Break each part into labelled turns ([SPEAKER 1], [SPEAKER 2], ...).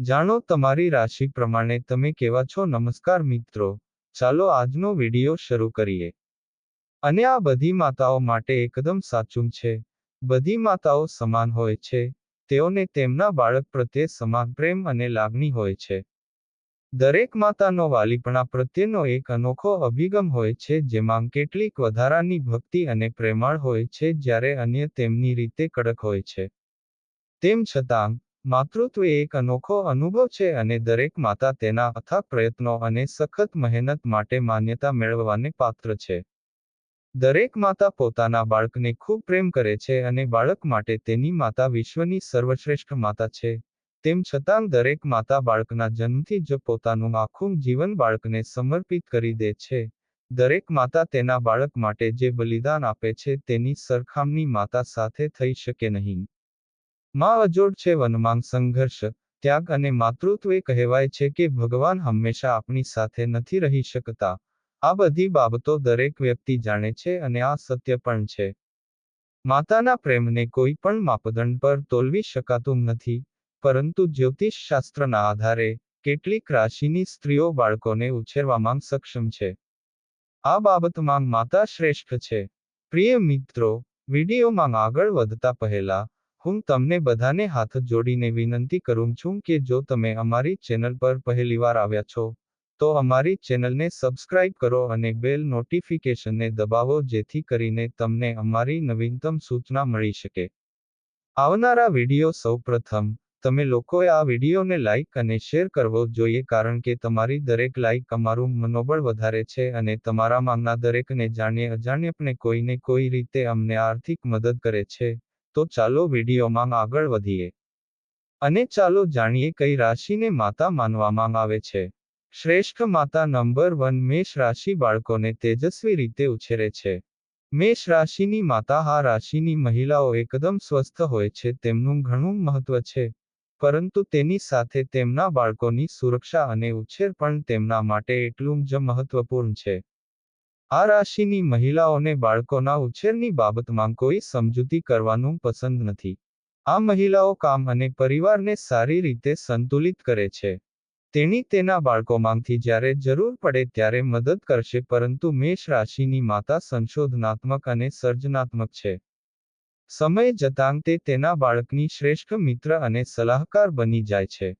[SPEAKER 1] જાણો તમારી રાશિ પ્રમાણે તમે કેવા છો? નમસ્કાર મિત્રો, ચાલો આજનો વિડિયો શરૂ કરીએ. અને આ બધી માતાઓ માટે એકદમ સાચું છે. બધી માતાઓ સમાન હોય છે. તેઓને તેમના બાળક પ્રત્યે સમાન પ્રેમ અને લાગણી હોય છે. દરેક માતાનો વાલીપણા પ્રત્યેનો એક અનોખો અભિગમ હોય છે, જેમાં કેટલીક વધારાની ભક્તિ અને પ્રેમાળ હોય છે, જ્યારે અન્ય તેમની રીતે કડક હોય છે. તેમ છતાં માતૃત્વ એક અનોખો અનુભવ છે અને દરેક માતા તેના અથાક પ્રયત્નો અને સખત મહેનત માટે માન્યતા મેળવવાને પાત્ર છે. દરેક માતા પોતાના બાળકને ખૂબ પ્રેમ કરે છે અને બાળક માટે તેની માતા વિશ્વની સર્વશ્રેષ્ઠ માતા છે. તેમ છતાં દરેક માતા બાળકના જન્મથી જ પોતાનું આખું જીવન બાળકને સમર્પિત કરી દે છે. દરેક માતા તેના બાળક માટે જે બલિદાન આપે છે તેની સરખામણી માતા સાથે થઈ શકે નહીં. માં અજોડ છે વનમાં સંઘર્ષ. ત્યાગ અને માતૃત્વ કહેવાય છે કે ભગવાન હંમેશા આપણી સાથે નથી રહી શકતા. આ બધી બાબતો દરેક વ્યક્તિ જાણે છે અને આ સત્ય પણ છે. માતાના પ્રેમને કોઈ પણ માપદંડ પર તોલવી શકાતું નથી. પરંતુ જ્યોતિષ શાસ્ત્રના આધારે કેટલીક રાશિની સ્ત્રીઓ બાળકોને ઉછેરવામાં સક્ષમ છે. આ બાબતમાં માતા શ્રેષ્ઠ છે. પ્રિય મિત્રો, વિડીયોમાં આગળ વધતા પહેલા હું તમને બધાને હાથ જોડીને વિનંતી કરું છું કે જો તમે અમારી ચેનલ પર પહેલીવાર આવ્યા છો, તો અમારી ચેનલને સબસ્ક્રાઇબ કરો અને બેલ નોટિફિકેશનને દબાવો જેથી કરીને તમને અમારી નવીનતમ સૂચના મળી શકે. આવનારા વીડિયો સૌપ્રથમ, તમે લોકોએ આ વિડીયોને લાઇક અને શેર કરવો જોઈએ કારણ કે તમારી દરેક લાઇક અમારું મનોબળ વધારે છે અને તમારા માંગના દરેકને જાણીએ અજાણ્યપણે કોઈને કોઈ રીતે અમને આર્થિક મદદ કરે છે. તો ચાલો વિડીયોમાં આગળ વધીએ. અને ચાલો જાણીએ કઈ રાશિને માતા માનવામાં આવે છે. શ્રેષ્ઠ માતા નંબર વન મેષ રાશિ બાળકોને તેજસ્વી રીતે ઉછેરે છે. મેષ રાશિની માતા આ રાશિની મહિલાઓ એકદમ સ્વસ્થ હોય છે, તેમનું ઘણું મહત્વ છે. પરંતુ તેની સાથે તેમના બાળકોની સુરક્ષા અને ઉછેર પણ તેમના માટે એટલું જ મહત્વપૂર્ણ છે. આ રાશિની મહિલાઓને બાળકોના ઉછેરની બાબતમાં કોઈ સમજૂતી કરવાનું પસંદ નથી. આ મહિલાઓ કામ અને પરિવારને સારી રીતે સંતુલિત કરે છે. તેણી તેના બાળકોમાંથી જ્યારે જરૂર પડે ત્યારે મદદ કરશે, પરંતુ મેષ રાશિની માતા સંશોધનાત્મક અને સર્જનાત્મક છે. સમય જતાં તે તેના બાળકની શ્રેષ્ઠ મિત્ર અને સલાહકાર બની જાય છે.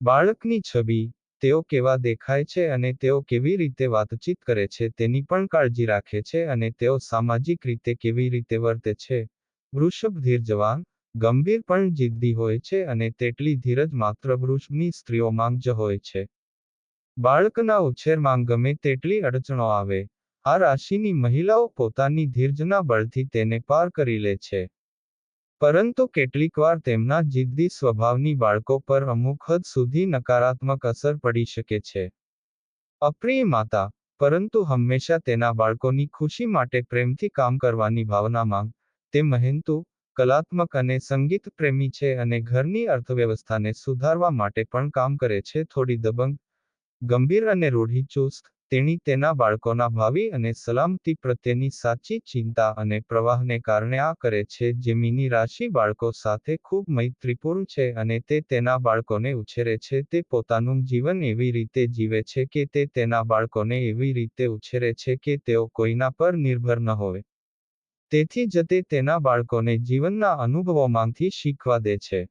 [SPEAKER 1] બાળકની છબી તેઓ કેવા દેખાય છે અને તેઓ કેવી રીતે વાતચીત કરે છે તેની પણ કાળજી રાખે છે અને તેઓ સામાજિક રીતે કેવી રીતે વર્તે છે. વૃષભ ધીરજવાન ગંભીર પણ જિદ્દી હોય છે અને તેટલી ધીરજ માત્ર વૃષભની સ્ત્રીઓમાં જ હોય છે. બાળકના ઉછેરમાં ગમે તેટલી અડચણો આવે, આ રાશિની મહિલાઓ પોતાની ધીરજના બળથી તેને પાર કરી લે છે. પરંતુ કેટલીકવાર તેમના જિદ્દી સ્વભાવની બાળકો પર અમુક હદ સુધી નકારાત્મક અસર પડી શકે છે. અપ્રિય માતા, પરંતુ હંમેશા તેના બાળકોની ખુશી માટે પ્રેમથી કામ કરવાની ભાવનામાં તે મહેનતુ, કલાત્મક અને સંગીત પ્રેમી છે અને ઘરની અર્થવ્યવસ્થાને સુધારવા માટે પણ કામ કરે છે. થોડી દબંગ, ગંભીર અને રૂઢિચુસ્ત તેણી તેના બાળકોના ભાવિ અને સલામતી પ્રત્યેની સાચી ચિંતા અને પ્રવાહને કારણે આ કરે છે જેમીની રાશિ બાળકો સાથે ખૂબ મૈત્રીપૂર્ણ છે અને તે તેના બાળકોને ઉછેરે છે. તે પોતાનું જીવન એવી રીતે જીવે છે કે તે તેના બાળકોને એવી રીતે ઉછેરે છે કે તેઓ કોઈના પર નિર્ભર ન હોય. તેથી જ તે તેના બાળકોને જીવનના અનુભવોમાંથી શીખવા દે છે.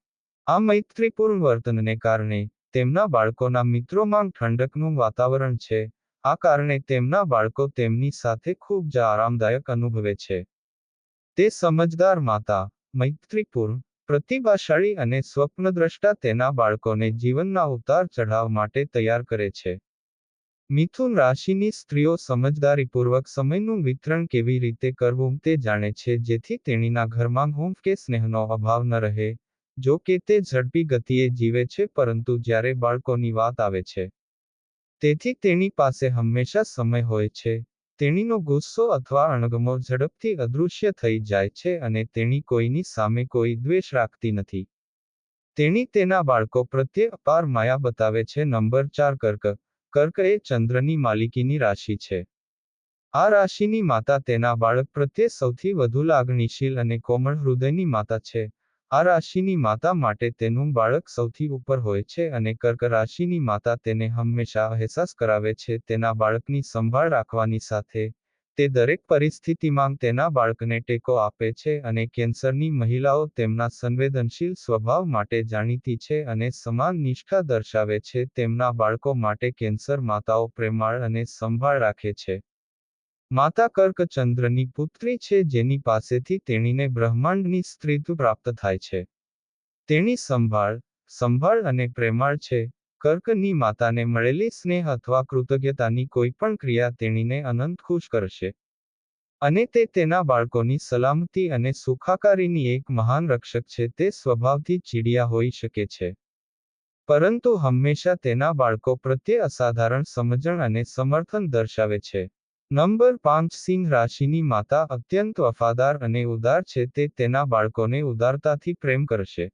[SPEAKER 1] આ મૈત્રીપૂર્ણ વર્તનને કારણે તેમના બાળકોના મિત્રોમાં ઠંડકનું વાતાવરણ છે આ કારણે તેમના બાળકો તેમની સાથે ખૂબ જ આરામદાયક અનુભવે છે. તે સમજદાર માતા, મૈત્રીપૂર્ણ, પ્રતિભાશાળી અને સ્વપ્નદ્રષ્ટા તેના બાળકોને જીવનના ઉતાર ચઢાવ માટે તૈયાર કરે છે. મિથુન રાશિની સ્ત્રીઓ સમજદારીપૂર્વક સમયનું વિતરણ કેવી રીતે કરવું તે જાણે છે જેથી તેણીના ઘરમાં હુંફ કે સ્નેહનો અભાવ ન રહે, જો કે તે ઝડપી ગતિએ જીવે છે પરંતુ જ્યારે બાળકોની વાત આવે છે. તેથી તેની પાસે હંમેશા સમય હોય છે. તેણીનો ગુસ્સો અથવા અણગમો ઝડપથી અદૃશ્ય થઈ જાય છે અને તેણી કોઈની સામે કોઈ દ્વેષ રાખતી નથી. તેણી તેના બાળકો પ્રત્યે અપાર માયા બતાવે છે. નંબર ચાર કર્ક. કર્ક એ ચંદ્રની માલિકીની રાશિ છે. આ રાશિની માતા તેના બાળક પ્રત્યે સૌથી વધુ લાગણીશીલ અને કોમળ હૃદયની માતા છે. આ રાશિની માતા માટે તેનું બાળક સૌથી ઉપર હોય છે અને કર્ક રાશિની માતા તેને હંમેશા અહેસાસ કરાવે છે તેના બાળકની સંભાળ રાખવાની સાથે. તે દરેક પરિસ્થિતિમાં તેના બાળકને ટેકો આપે છે અને કેન્સરની મહિલાઓ તેમના સંવેદનશીલ સ્વભાવ માટે જાણીતી છે અને સમાન નિષ્ઠા દર્શાવે છે તેમના બાળકો માટે કેન્સર માતાઓ પ્રેમાળ અને સંભાળ રાખે છે. માતા કર્કચંદ્રની પુત્રી છે જેની પાસેથી તેણીને બ્રહ્માંડની સ્ત્રીત્વ પ્રાપ્ત થાય છે. તેણી સંભાળ સંભાળ અને પ્રેમાળ છે. કર્કની માતાને મળેલી સ્નેહ અથવા કૃતજ્ઞતાની કોઈ પણ ક્રિયા તેણીને અનંત ખુશ કરશે. અને તે તેના બાળકોની સલામતી અને સુખાકારીની એક મહાન રક્ષક છે તે સ્વભાવથી ચીડિયા હોઈ શકે છે. પરંતુ હંમેશા તેના બાળકો પ્રત્યે અસાધારણ સમજણ અને સમર્થન દર્શાવે છે. નંબર પાંચ સિંહ રાશિની માતા અત્યંત વફાદાર અને ઉદાર છે, તે તેના બાળકોને ઉદારતાથી પ્રેમ કરશે.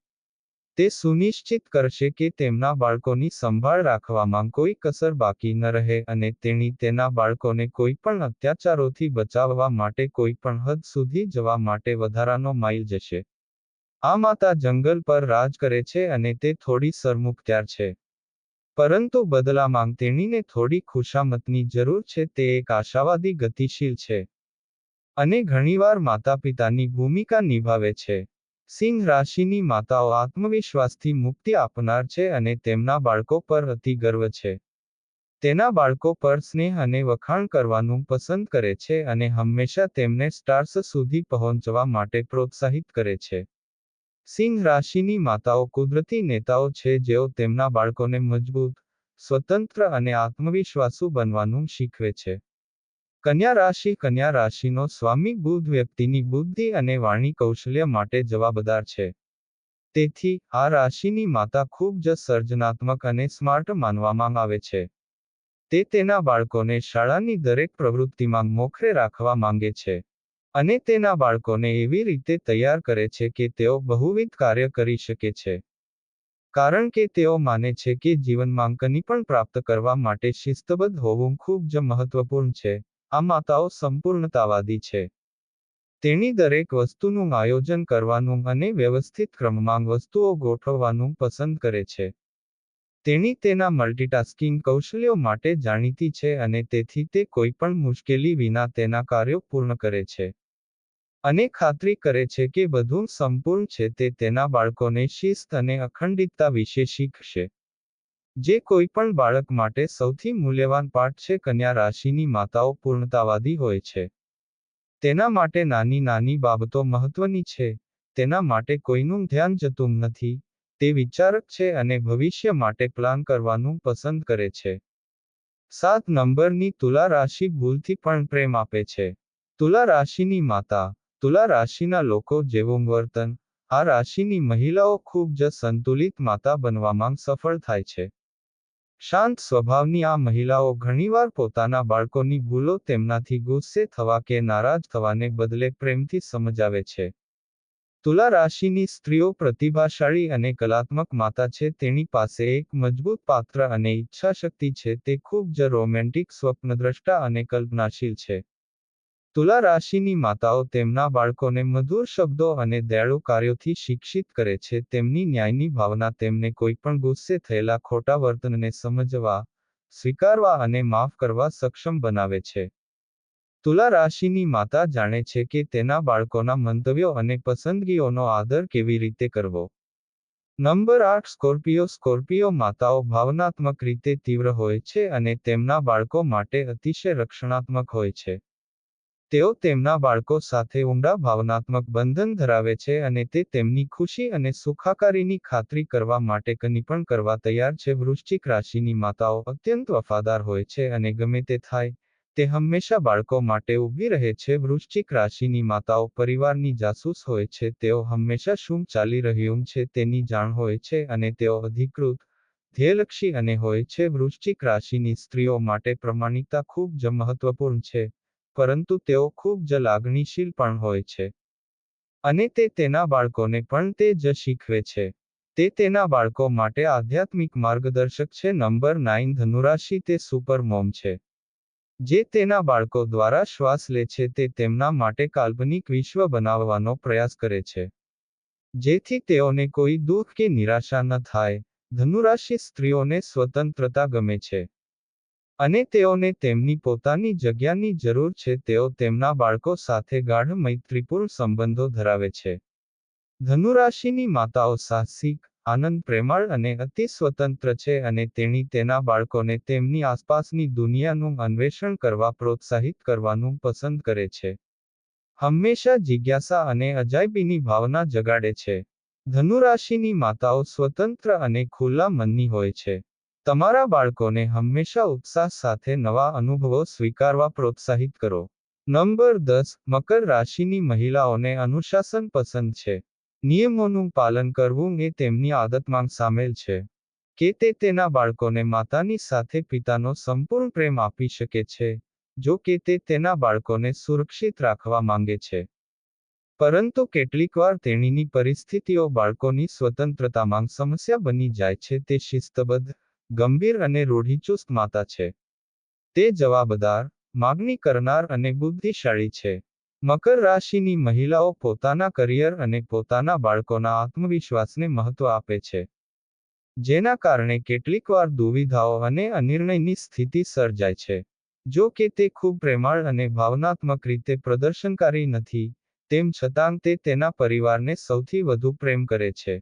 [SPEAKER 1] તે સુનિશ્ચિત કરશે કે તેમના બાળકોની સંભાળ રાખવામાં કોઈ કસર બાકી ન રહે અને તેણી તેના બાળકોને કોઈ પણ અત્યાચારોથી બચાવવા માટે કોઈ પણ હદ સુધી જવા માટે વધારાનો માઇલ જશે. આ માતા જંગલ પર રાજ કરે છે અને તે થોડી સરમુખત્યાર છે. પરંતુ બદલામાં તેણીને થોડી ખુશામતની જરૂર છે, તે એક આશાવાદી, ગતિશીલ છે અને ઘણીવાર માતા પિતાની ભૂમિકા નિભાવે છે. સિંહ રાશિની માતાઓ આત્મવિશ્વાસથી મુક્તિ આપનાર છે અને તેમના બાળકો પર અતિ ગર્વ છે. તેના બાળકો પર સ્નેહ અને વખાણ કરવાનું પસંદ કરે છે અને હંમેશા તેમને સ્ટાર્સ સુધી પહોંચવા માટે પ્રોત્સાહિત કરે છે. સિંહ રાશિની માતાઓ કુદરતી નેતાઓ છે જેઓ તેમના બાળકોને મજબૂત, સ્વતંત્ર અને આત્મવિશ્વાસુ બનવાનું શીખવે છે. કન્યા રાશિ કન્યા રાશિનો સ્વામી બુધ વ્યક્તિની બુદ્ધિ અને વાણી કૌશલ્ય માટે જવાબદાર છે. તેથી, આ રાશિની માતા ખૂબ જ સર્જનાત્મક અને સ્માર્ટ માનવામાં આવે છે. તે તેના બાળકોને શાળાની દરેક પ્રવૃત્તિમાં મોખરે રાખવા માંગે છે. અને તેના બાળકોને એવી રીતે તૈયાર કરે છે કે તેઓ બહુવિધ કાર્ય કરી શકે છે. કારણ કે તેઓ માને છે કે જીવનમાં કંઈ પણ પ્રાપ્ત કરવા માટે શિસ્તબદ્ધ હોવું ખૂબ જ મહત્વપૂર્ણ છે. આ માતાઓ સંપૂર્ણતાવાદી છે. તેણી દરેક વસ્તુનું આયોજન કરવાનું અને વ્યવસ્થિત ક્રમમાં વસ્તુઓ ગોઠવવાનું પસંદ કરે છે. તેણી તેના મલ્ટીટાસ્કિંગ કૌશલ્યો માટે જાણીતી છે અને તેથી તે કોઈ પણ મુશ્કેલી વિના તેના કાર્યો પૂર્ણ કરે છે. અને ખાતરી કરે છે કે બધું સંપૂર્ણ છે તે તેના બાળકોને શિસ્ત અને અખંડિતતા વિશે શીખશે. જે કોઈ પણ બાળક માટે સૌથી મૂલ્યવાન પાઠ છે કન્યા રાશિની માતાઓ પૂર્ણતાવાદી હોય છે. તેના માટે નાની નાની બાબતો મહત્વની છે, તેના માટે કોઈનું ધ્યાન જતું નથી, તે વિચારક છે અને ભવિષ્ય માટે પ્લાન કરવાનું પસંદ કરે છે. સાત નંબરની તુલા રાશિ ભૂલથી પણ પ્રેમ આપે છે. તુલા રાશિની માતા તુલા રાશિના લોકો જેવું વર્તન, આ રાશિની મહિલાઓ ખૂબ જ સંતુલિત માતા બનવામાં સફળ થાય છે. શાંત સ્વભાવની આ મહિલાઓ ઘણીવાર પોતાના બાળકોની ભૂલો તેમનાથી ગુસ્સે થવા કે નારાજ થવાને બદલે પ્રેમથી સમજાવે છે. તુલા રાશિની સ્ત્રીઓ પ્રતિભાશાળી અને કલાત્મક માતા છે, તેની પાસે એક મજબૂત પાત્ર અને ઈચ્છાશક્તિ છે, તે ખૂબ જ રોમેન્ટિક, સ્વપ્નદ્રષ્ટા અને કલ્પનાશીલ છે. તુલા રાશિની માતાઓ તેમના બાળકોને મધુર શબ્દો અને દયાળુ કાર્યોથી શિક્ષિત કરે છે. તેમની ન્યાયની ભાવના તેમને કોઈ પણ ગુસ્સે થયેલા ખોટા વર્તનને સમજવા, સ્વીકારવા અને માફ કરવા સક્ષમ બનાવે છે. તુલા રાશિની માતા જાણે છે કે તેના બાળકોના મંતવ્યો અને પસંદગીઓનો આદર કેવી રીતે કરવો. નંબર આઠ સ્કોર્પિયો સ્કોર્પિયો માતાઓ ભાવનાત્મક રીતે તીવ્ર હોય છે અને તેમના બાળકો માટે અતિશય રક્ષણાત્મક હોય છે. તેઓ તેમના બાળકો સાથે ઊંડા ભાવનાત્મક બંધન ધરાવે છે અને તે તેમની ખુશી અને સુખાકારીની ખાતરી કરવા માટે કની પણ કરવા તૈયાર છે. વૃશ્ચિક રાશિની માતાઓ અત્યંત વફાદાર હોય છે અને ગમે તે થાય, તે હંમેશા બાળકો માટે ઊભી રહે છે. વૃશ્ચિક રાશિની માતાઓ પરિવારની જાસૂસ હોય છે, તેઓ હંમેશા શું ચાલી રહ્યું છે તેની જાણ હોય છે અને તેઓ અધિકૃત, ધ્યેયલક્ષી અને હોય છે. વૃશ્ચિક રાશિની સ્ત્રીઓ માટે પ્રમાણિકતા ખૂબ જ મહત્વપૂર્ણ છે. પરંતુ તેઓ ખૂબ જ લાગણીશીલ પણ હોય છે. અને તે તેના બાળકોને પણ તે જ શીખવે છે. તે તેના બાળકો માટે આધ્યાત્મિક માર્ગદર્શક છે. નંબર નાઇન, ધનુરાશિ તે સુપર મોમ છે. જે તેના બાળકો દ્વારા શ્વાસ લે છે તે તેમના માટે કાલ્પનિક વિશ્વ બનાવવાનો પ્રયાસ કરે છે. જેથી તેઓને કોઈ દુઃખ કે નિરાશા ન થાય. ધનુરાશિ સ્ત્રીઓને સ્વતંત્રતા ગમે છે. અને તેઓને તેમની પોતાની જગ્યાની જરૂર છે, તેઓ તેમના બાળકો સાથે ગાઢ મૈત્રીપૂર્ણ સંબંધો ધરાવે છે. ધનુરાશિની માતાઓ સાહસિક, આનંદ પ્રેમાળ અને અતિ સ્વતંત્ર છે અને તેણી તેના બાળકોને તેમની આસપાસની દુનિયાનું અન્વેષણ કરવા પ્રોત્સાહિત કરવાનું પસંદ કરે છે. હંમેશા જિજ્ઞાસા અને અજાયબીની ભાવના જગાડે છે. ધનુરાશિની માતાઓ સ્વતંત્ર અને ખુલ્લા મનની હોય છે. તમારા બાળકોને હંમેશા ઉત્સાહ સાથે નવા અનુભવો સ્વીકારવા પ્રોત્સાહિત કરો. નંબર દસ, મકર રાશિની મહિલાઓને અનુશાસન પસંદ છે. નિયમોનું પાલન કરવું એ તેમની આદતમાં સામેલ છે. કે તે તેના બાળકોને માતાની સાથે પિતાનો સંપૂર્ણ પ્રેમ આપી શકે છે, જો કે તે તેના બાળકોને સુરક્ષિત રાખવા માંગે છે. પરંતુ કેટલીકવાર તેણીની પરિસ્થિતિઓ બાળકોની સ્વતંત્રતામાં સમસ્યા બની જાય છે, તે શિસ્તબદ્ધ ગંભીર અને રૂઢિચુસ્ત માતા છે. તે જવાબદાર, માગણી કરનાર અને બુદ્ધિશાળી છે. મકર રાશિની મહિલાઓ પોતાના કરિયર અને પોતાના બાળકોના આત્મવિશ્વાસને મહત્વ આપે છે. જેના કારણે કેટલીકવાર દુવિધાઓ અને અનિર્ણયની સ્થિતિ સર્જાય છે. જો કે તે ખૂબ પ્રેમાળ અને ભાવનાત્મક રીતે પ્રદર્શનકારી નથી, તેમ છતાં તે તેના પરિવારને સૌથી વધુ પ્રેમ કરે છે.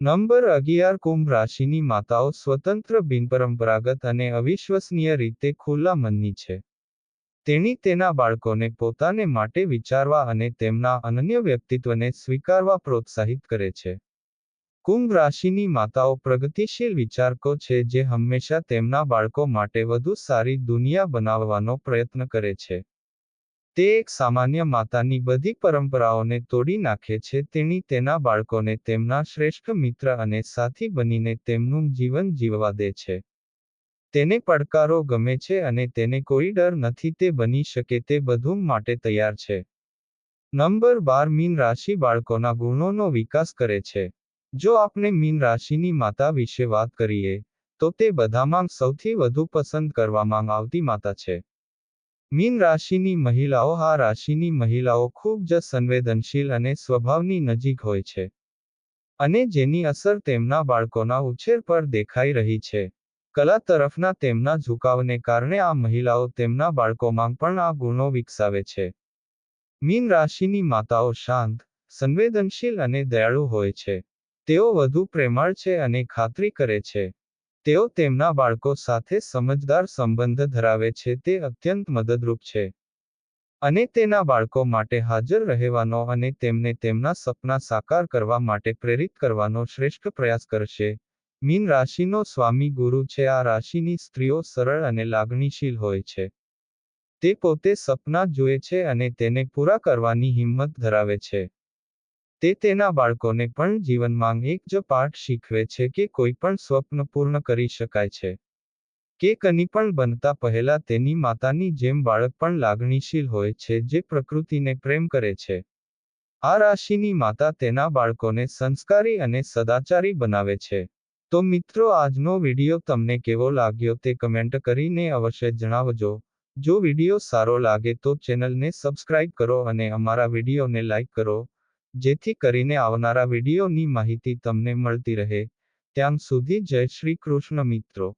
[SPEAKER 1] નંબર અગિયાર કુંભ રાશિની માતાઓ સ્વતંત્ર બિનપરંપરાગત અને અવિશ્વસનીય રીતે ખુલ્લા મનની છે. તેણી તેના બાળકોને પોતાને માટે વિચારવા અને તેમના અનન્ય વ્યક્તિત્વને સ્વીકારવા પ્રોત્સાહિત કરે છે. કુંભ રાશિની માતાઓ પ્રગતિશીલ વિચારકો છે જે હંમેશા તેમના બાળકો માટે વધુ સારી દુનિયા બનાવવાનો પ્રયત્ન કરે છે. તે એક સામાન્ય માતાની બધી પરંપરાઓને તોડી નાખે છે, તેણી તેના બાળકોને તેમના શ્રેષ્ઠ મિત્ર અને સાથી બનીને તેમનું જીવન જીવવા દે છે. તેને પડકારો ગમે છે અને તેને કોઈ ડર નથી તે બની શકે તે બધું માટે તૈયાર છે. નંબર બાર મીન રાશિ બાળકોના ગુણોનો વિકાસ કરે છે. જો આપણે મીન રાશિની માતા વિશે વાત કરીએ, તો તે બધામાં સૌથી વધુ પસંદ કરવામાં આવતી માતા છે. મીન રાશિની મહિલાઓ આ રાશિની મહિલાઓ ખૂબ જ સંવેદનશીલ અને સ્વભાવની નજીક હોય છે. અને જેની અસર તેમના બાળકોના ઉછેર પર દેખાઈ રહી છે. કલા તરફના તેમના ઝુકાવને કારણે આ મહિલાઓ તેમના બાળકોમાં પણ આ ગુણો વિકસાવે છે. મીન રાશિની માતાઓ શાંત, સંવેદનશીલ અને દયાળુ હોય છે. તેઓ વધુ પ્રેમાળ છે અને ખાતરી કરે છે. તેઓ તેમના બાળકો સાથે સમજદાર સંબંધ ધરાવે છે, તે અત્યંત મદદરૂપ છે. અને તેના બાળકો માટે હાજર રહેવાનો અને તેમને તેમના સપના સાકાર કરવા માટે પ્રેરિત કરવાનો શ્રેષ્ઠ પ્રયાસ કરશે. મીન રાશિનો સ્વામી ગુરુ છે, આ રાશિની સ્ત્રીઓ સરળ અને લાગણીશીલ હોય છે. તે પોતે સપના જુએ છે અને તેને પૂરા કરવાની હિંમત ધરાવે છે. તે તેના બાળકોને પણ જીવનમાં એક જ પાઠ શીખવે છે કે કોઈ પણ સ્વપ્ન પૂર્ણ કરી શકાય છે. કે કની પણ બનતા પહેલા તેની માતાની જેમ બાળક પણ લાગણીશીલ હોય છે જે પ્રકૃતિને પ્રેમ કરે છે. આ રાશિની માતા તેના બાળકોને સંસ્કારી અને સદાચારી બનાવે છે. તો મિત્રો આજનો વીડિયો તમને કેવો લાગ્યો તે કમેન્ટ કરીને અવશ્ય જણાવજો. જો વીડિયો સારો લાગે તો ચેનલને સબસ્ક્રાઇબ કરો અને અમારા વિડીયોને લાઇક કરો. જેથી કરીને આવનારા વિડીયોની માહિતી તમને મળતી રહે. ત્યાં સુધી જય શ્રી કૃષ્ણ મિત્રો.